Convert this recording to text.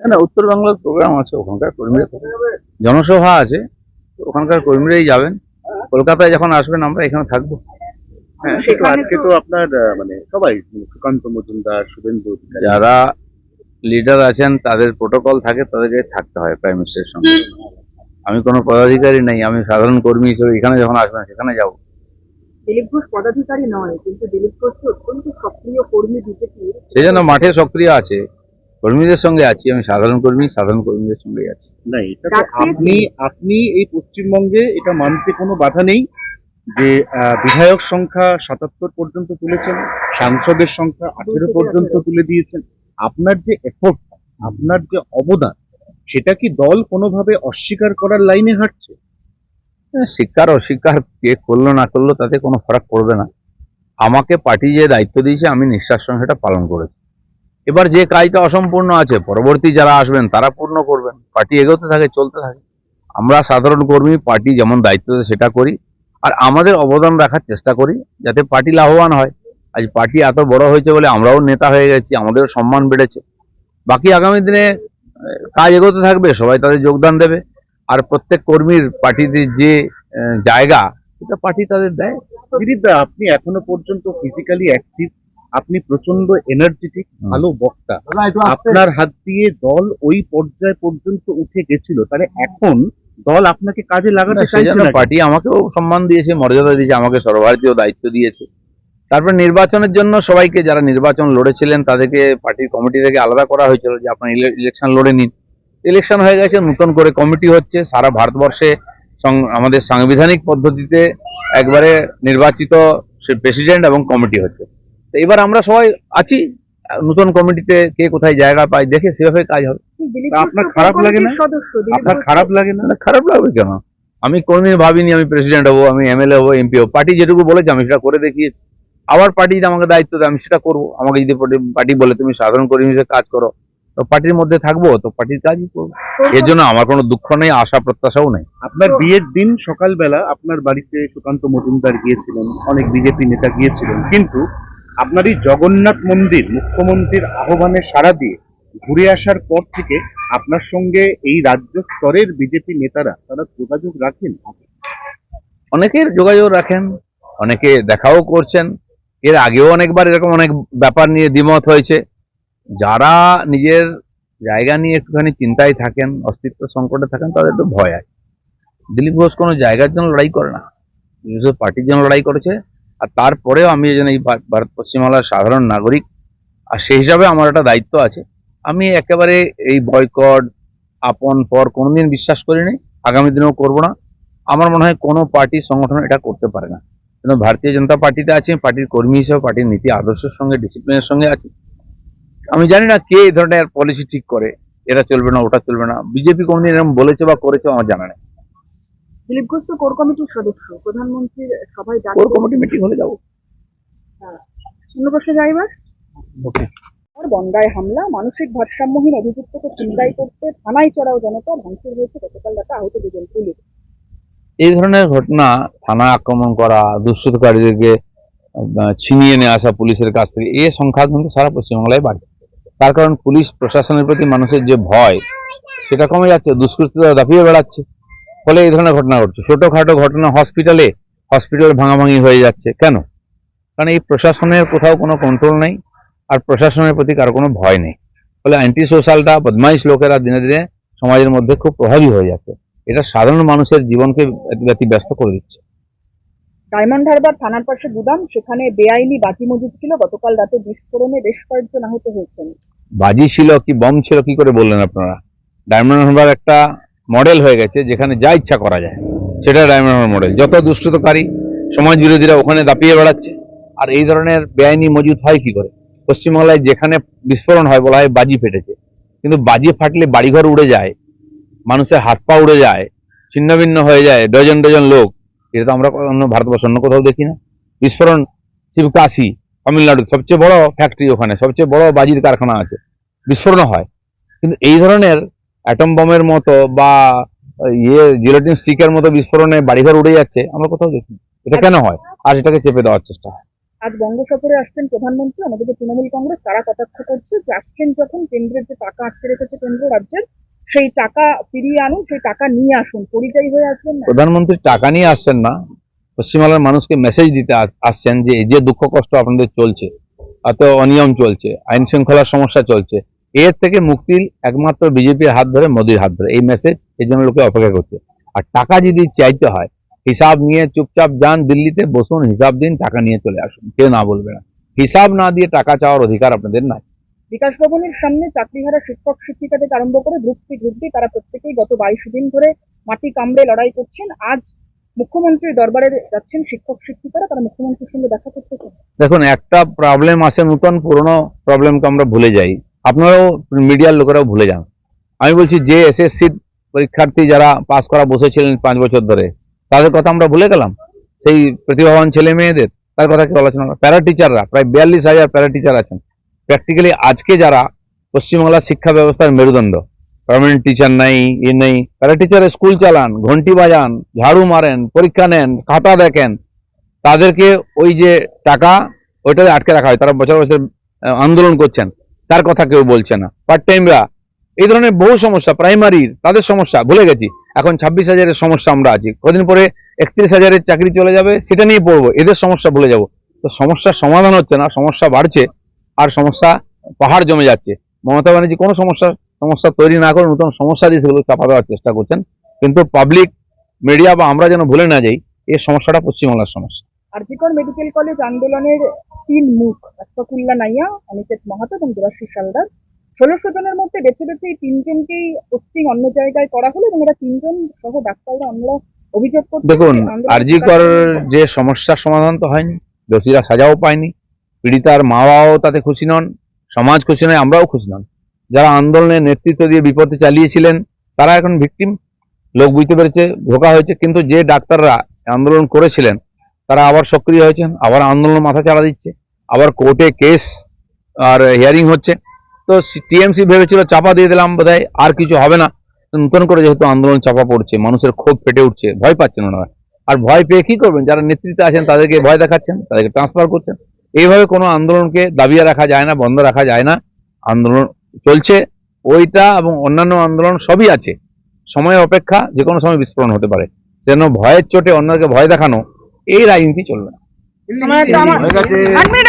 না, না উত্তর বাংলার প্রোগ্রাম আছে ওখানকার কর্মীরা জনসভা আছে ওখানকার কর্মীরাই যাবেন। কলকাতায় যখন আসবেন আমরা এখানে থাকব। হ্যাঁ আজকে তো আপনার মানে সবাই সুকান্ত মজুমদার শুভেন্দু যারা লিডার আছেন তাদের প্রোটোকল থাকে তাদেরকে থাকতে হয় প্রাইম মিনিস্টারের সঙ্গে। আমি কোনো পদাধিকারী নাই আমি সাধারণ কর্মী হিসেবে এখানে যখন আসবেন সেখানে যাব। দিলীপ ঘোষ পদাধিকারী নয় কিন্তু দিলীপ ঘোষ অত্যন্ত সক্রিয় কর্মী বিজেপির। সেই জন্য মাঠে সক্রিয় আছে কর্মীদের সঙ্গে আছি আমি সাধারণ কর্মী সাধারণ কর্মীদের সঙ্গে আছি। না এটা তো আপনি আপনি এই পশ্চিমবঙ্গে এটা মানতে কোনো বাধা নেই যে আহ, বিধায়ক সংখ্যা সাতাত্তর পর্যন্ত তুলেছেন সাংসদের সংখ্যা আঠেরো পর্যন্ত তুলে দিয়েছেন। আপনার যে এফোর্ট আপনার যে অবদান সেটা কি দল কোনোভাবে অস্বীকার করার লাইনে হাঁটছে? হ্যাঁ, স্বীকার অস্বীকার কে করল না করল তাতে কোনো ফারাক পড়বে না। আমাকে পার্টি যে দায়িত্ব দিয়েছে আমি নিঃশ্বাস সঙ্গে সেটা পালন করেছি। এবার যে কাজটা অসম্পূর্ণ আছে, পরবর্তী যারা আসবেন, তারা পূর্ণ করবেন। পার্টি এগোতে থাকে, চলতে থাকে। আমরা সাধারণ কর্মী, পার্টি যেমন দায়িত্ব দেয়, সেটা করি। আর আমাদের অবদান রাখার চেষ্টা করি, যাতে পার্টি লাভবান হয়। আজ পার্টি এত বড় হয়েছে বলে আমরাও নেতা হয়ে গেছি, আমাদেরও সম্মান বেড়েছে। বাকি আগামী দিনে কাজ এগোতে থাকবে, সবাই তাদের যোগদান দেবে। আর প্রত্যেক কর্মীর পার্টিতে যে জায়গা, সেটা পার্টি তাদের দেয়। দিলীপদা আপনি এখনও পর্যন্ত ফিজিক্যালি অ্যাক্টিভ আপনি প্রচণ্ড এনার্জেটিক ভালো বক্তা। আপনার হাত দিয়ে দল ওই পর্যায় পর্যন্ত উঠে গেছিল তাহলে এখন দল আপনাকে কাজে লাগাতে চাইছে না পার্টি আমাকেও সম্মান দিয়েছে মর্যাদা দিয়েছে আমাকে সর্বভারতীয় দায়িত্ব দিয়েছে। তারপর নির্বাচনের জন্য সবাইকে যারা নির্বাচন লড়েছিলেন তাদেরকে পার্টির কমিটি থেকে আলাদা করা হয়েছিল যে আপনার ইলেকশন লড়ে নিন। ইলেকশন হয়ে গেছে নতুন করে কমিটি হচ্ছে সারা ভারতবর্ষে সং- আমাদের সাংবিধানিক পদ্ধতিতে একবারে নির্বাচিত প্রেসিডেন্ট এবং কমিটি হচ্ছে। তো এবার আমরা সবাই আছি। নতুন কমিটিতে কে কোথায় জায়গা পায় দেখে সেভাবে কাজ হবে। আপনার খারাপ লাগে না? আপনার খারাপ লাগে না? মানে খারাপ লাগবে কেন? আমি কোনদিন ভাবিনি আমি প্রেসিডেন্ট হব আমি এমএলএ হব এমপি হব। পার্টি যেটুকু বলেছে আমি সেটা করে দেখিয়েছি। আবার পার্টি যদি আমাকে দায়িত্ব দেয় আমি সেটা করব। আমাকে যদি পার্টি বলে তুমি সাধারণ কর্মী হিসেবে কাজ করো তো পার্টির মধ্যে থাকব তো পার্টির কাজই করব। কোর এর জন্য আমার কোনো দুঃখ নেই আশা প্রত্যাশাও নেই। আপনার বিয়ের দিন সকালবেলা আপনার বাড়িতে সুকান্ত মজুমদার গিয়েছিলেন অনেক বিজেপি নেতা গিয়েছিলেন কিন্তু আপনার এই জগন্নাথ মন্দির মুখ্যমন্ত্রীর আহ্বানে সাড়া দিয়ে ঘুরে আসার পর থেকে আপনার সঙ্গে এই রাজ্য স্তরের বিজেপি নেতারা, তারা যোগাযোগ রাখেন? অনেকের যোগাযোগ রাখেন, অনেকে দেখাও করছেন। এর আগেও অনেকবার এরকম অনেক ব্যাপার নিয়ে দ্বিমত হয়েছে। যারা নিজের জায়গা নিয়ে একটুখানি চিন্তায় থাকেন, অস্তিত্ব সংকটে থাকেন, তাদের তো ভয় আছে। দিলীপ ঘোষ কোনো জায়গার জন্য লড়াই করে না। পার্টির জন্য লড়াই করেছে। আর তারপরেও আমি জন্য এই ভারত পশ্চিমবাংলার সাধারণ নাগরিক। আর সেই হিসাবে আমার একটা দায়িত্ব আছে। আমি একেবারে এই বয়কট, আপন, পর কোনোদিন বিশ্বাস করিনি, আগামী দিনেও করব না। আমার মনে হয় কোনো পার্টি সংগঠন এটা করতে পারে না। কিন্তু ভারতীয় জনতা পার্টিতে আছে, পার্টির কর্মী হিসেবে, পার্টির নীতি আদর্শের সঙ্গে ডিসিপ্লিনের সঙ্গে আছে। আমি জানি না কে এই ধরনের পলিসি ঠিক করে, এটা চলবে না, ওটা চলবে না। বিজেপি কোনোদিন এরকম বলেছে বা করেছে আমার জানা নেই। দিলীপ ঘোষ তো কোর কমিটির সদস্য। প্রধানমন্ত্রীর সবাই ডাক কোর কমিটি মিটিং হলে যাব। শূন্য প্রশ্নে যাইবার আর বনগায় হামলা মানসিক ভারসাম্যহীন অভিযুক্তকে ছিনতাই করতে থানায় চড়াও জনতা ভাঙচুর হয়েছে গতকাল রাতে আহত দুজন পুলিশ। এই ধরনের ঘটনা থানা আক্রমণ করা দুষ্কৃতকারীদেরকে ছিনিয়ে নিয়ে আসা পুলিশের কাছ থেকে এ সংখ্যা কিন্তু সারা পশ্চিমবাংলায় বাড়ছে। তার কারণ পুলিশ প্রশাসনের প্রতি মানুষের যে ভয় সেটা কমে যাচ্ছে দুষ্কৃতরা দাপিয়ে বেড়াচ্ছে। ফলে এই ধরনের ঘটনা ঘটছে। ছোটখাটো ঘটনা হসপিটালে হসপিটাল ভাঙাভাঙি হয়ে যাচ্ছে। কেন? কারণ এই প্রশাসনের কোথাও কোনো কন্ট্রোল নেই আর প্রশাসনের প্রতি কারও কোনো ভয় নেই। ফলে অ্যান্টি সোশ্যালটা বদমাইশ লোকেরা দিনে দিনে সমাজের মধ্যে খুব প্রভাবী হয়ে যাচ্ছে। এটা সাধারণ মানুষের জীবনকে ব্যস্ত করে দিচ্ছে। ডায়মন্ড হারবার থানার পাশে গুদাম সেখানে বেআইনি বাজি মজুদ ছিল। গতকাল রাতে বিস্ফোরণে বেশ কয়েকজন আহত হয়েছেন। বাজি ছিল কি বম ছিল কি করে বললেন আপনারা? ডায়মন্ড হারবার একটা মডেল হয়ে গেছে যেখানে যা ইচ্ছা করা যায়, সেটা ডায়মন্ড হারবার মডেল। যত দুষ্টতাকারী সমাজ বিরোধীরা ওখানে দাপিয়ে বেড়াচ্ছে। আর এই ধরনের বেআইনি মজুদ হয় কি করে? পশ্চিমবাংলায় যেখানে বিস্ফোরণ হয় বলা হয় বাজি ফেটেছে। কিন্তু বাজি ফাটলে বাড়িঘর উড়ে যায়, মানুষের হাত পা উড়ে যায়, ছিন্নভিন্ন হয়ে যায়, ডজন ডজন লোক। এটা তো আমরা অন্য ভারতবর্ষ অন্য কোথাও দেখি না। বিস্ফোরণ শিবকাশি তামিলনাড়ু সবচেয়ে বড় ফ্যাক্টরি ওখানে, সবচেয়ে বড় বাজির কারখানা আছে। বিস্ফোরণ হয়। কিন্তু এই ধরনের অ্যাটম বোমের মতো বা ইয়ে জিলোটিন স্টিকের মতো বিস্ফোরণে বাড়িঘর উড়ে যাচ্ছে আমরা কোথাও দেখি এটা কেন হয়? আর এটাকে চেপে দেওয়ার চেষ্টা হয়। আজ বঙ্গ সফরে আসছেন প্রধানমন্ত্রী আমাদের তৃণমূল কংগ্রেস তারা কটাক্ষ করছে যে আসছেন যখন কেন্দ্রের যে টাকা আটকে রেখেছে কেন্দ্র রাজ্যের সেই টাকা ফিরিয়ে আনুন সেই টাকা নিয়ে আসুন। পরিযায়ী হয়ে আসবেন প্রধানমন্ত্রী টাকা নিয়ে আসছেন না পশ্চিমবাংলার মানুষকে মেসেজ দিতে আসছেন যে এই যে দুঃখ কষ্ট আপনাদের চলছে এত অনিয়ম চলছে আইন শৃঙ্খলার সমস্যা চলছে এর থেকে মুক্তির একমাত্র বিজেপির হাত ধরে মোদির হাত ধরে। এই মেসেজ এই জন্য লোকে অপেক্ষা করছে। আর টাকা যদি চাইতে হয় হিসাব নিয়ে চুপচাপ যান দিল্লিতে বসুন হিসাব দিন টাকা নিয়ে চলে আসুন। কেউ না বলবে না। হিসাব না দিয়ে টাকা চাওয়ার অধিকার আপনাদের নাই। বিকাশ ভবনের সামনে চাকরিহারা শিক্ষক শিক্ষিকা থেকে আরম্ভ করে গ্রুপ সি গ্রুপ ডি তারা প্রত্যেকেই গত বাইশ দিন ধরে মাটি কামড়ে লড়াই করছেন। আজ মুখ্যমন্ত্রীর দরবারে যাচ্ছেন শিক্ষক শিক্ষিকারা। তারা মুখ্যমন্ত্রীর সঙ্গে দেখা করতে দেখুন একটা প্রবলেম আসে নতুন পুরনো প্রবলেমকে আমরা ভুলে যাই। আপনারাও মিডিয়ার লোকেরাও ভুলে যান। আমি বলছি, যে এসএসসি পরীক্ষার্থী যারা পাস করা বসেছিলেন পাঁচ বছর ধরে, তাদের কথা আমরা ভুলে গেলাম। সেই প্রতিভাবান ছেলে মেয়েদের, তার কথা কি আলোচনা প্যারা টিচাররা প্রায় বিয়াল্লিশ হাজার প্যারা টিচার আছেন। প্র্যাকটিক্যালি আজকে যারা পশ্চিমবাংলার শিক্ষা ব্যবস্থার মেরুদণ্ড পার্মানেন্ট টিচার নাই ই নেই প্যারা টিচারে স্কুল চালান ঘন্টি বাজান, ঝাড়ু মারেন, পরীক্ষা নেন, খাতা দেখেন, তাদেরকে ওই যে টাকা ওইটাতে আটকে রাখা হয়। তারা বছর বছর আন্দোলন করছেন। তার কথা কেউ বলছে না। পার্ট টাইমরা এই ধরনের বহু সমস্যা প্রাইমারির তাদের সমস্যা, ভুলে গেছি। এখন ছাব্বিশ হাজারের সমস্যা আমরা আছি। কদিন পরে একত্রিশ হাজারের চাকরি চলে যাবে, সেটা নিয়ে পড়ব, এদের সমস্যা ভুলে যাব। তো সমস্যার সমাধান হচ্ছে না, সমস্যা বাড়ছে, আর সমস্যা পাহাড় জমে যাচ্ছে। মমতা ব্যানার্জি কোনো সমস্যা সমস্যা তৈরি না করে নতুন সমস্যা দিয়ে সেগুলো চাপা দেওয়ার চেষ্টা করছেন। কিন্তু পাবলিক মিডিয়া বা আমরা যেন ভুলে না যাই, এই সমস্যাটা পশ্চিমবাংলার সমস্যা। আরজিকর মেডিকেল কলেজ আন্দোলনের তিন মুখ আশফাকুল্লা নাইয়া অনিকেত মাহাতো এবং দেবাশিস সালদার ষোলোশো জনের মধ্যে বেছে বেছে এই তিনজনকেই পোস্টিং অন্য জায়গায় করা হলো এবং এরা তিনজন সহ ডাক্তাররা আমরা অভিযোগ করছি দেখুন যে আন্দোলন আরজি কর যে সমস্যার সমাধান তো হয়নি দোষীরা সাজাও পায়নি পীড়িতার মা বাবাও তাতে খুশি নন সমাজ খুশি নয় আমরাও খুশি নন। যারা আন্দোলনের নেতৃত্ব দিয়ে বিপদে চালিয়েছিলেন তারা এখন ভিকটিম লোক বুঝতে পেরেছে ধোকা হয়েছে কিন্তু যে ডাক্তাররা আন্দোলন করেছিলেন তারা আবার সক্রিয় হয়েছেন, আবার আন্দোলন মাথা চালা দিচ্ছে, আবার কোর্টে কেস আর হিয়ারিং হচ্ছে। তো টিএমসি ভেবেছিল চাপা দিয়ে দিলাম বোধহয়, আর কিছু হবে না। নতুন করে যেহেতু আন্দোলন চাপা পড়ছে, মানুষের ক্ষোভ ফেটে উঠছে, ভয় পাচ্ছেন ওনারা। আর ভয় পেয়ে কি করবেন? যারা নেতৃত্বে আছেন তাদেরকে ভয় দেখাচ্ছেন, তাদেরকে ট্রান্সফার করছেন। এইভাবে কোনো আন্দোলনকে দাবিয়ে রাখা যায় না, বন্ধ রাখা যায় না। আন্দোলন চলছে, ওইটা এবং অন্যান্য আন্দোলন সবই আছে। সময়ের অপেক্ষা যে কোনো সময় বিস্ফোরণ হতে পারে। যেন ভয়ের চোটে অন্যকে ভয় দেখানো এই রাজনীতি চলবে না।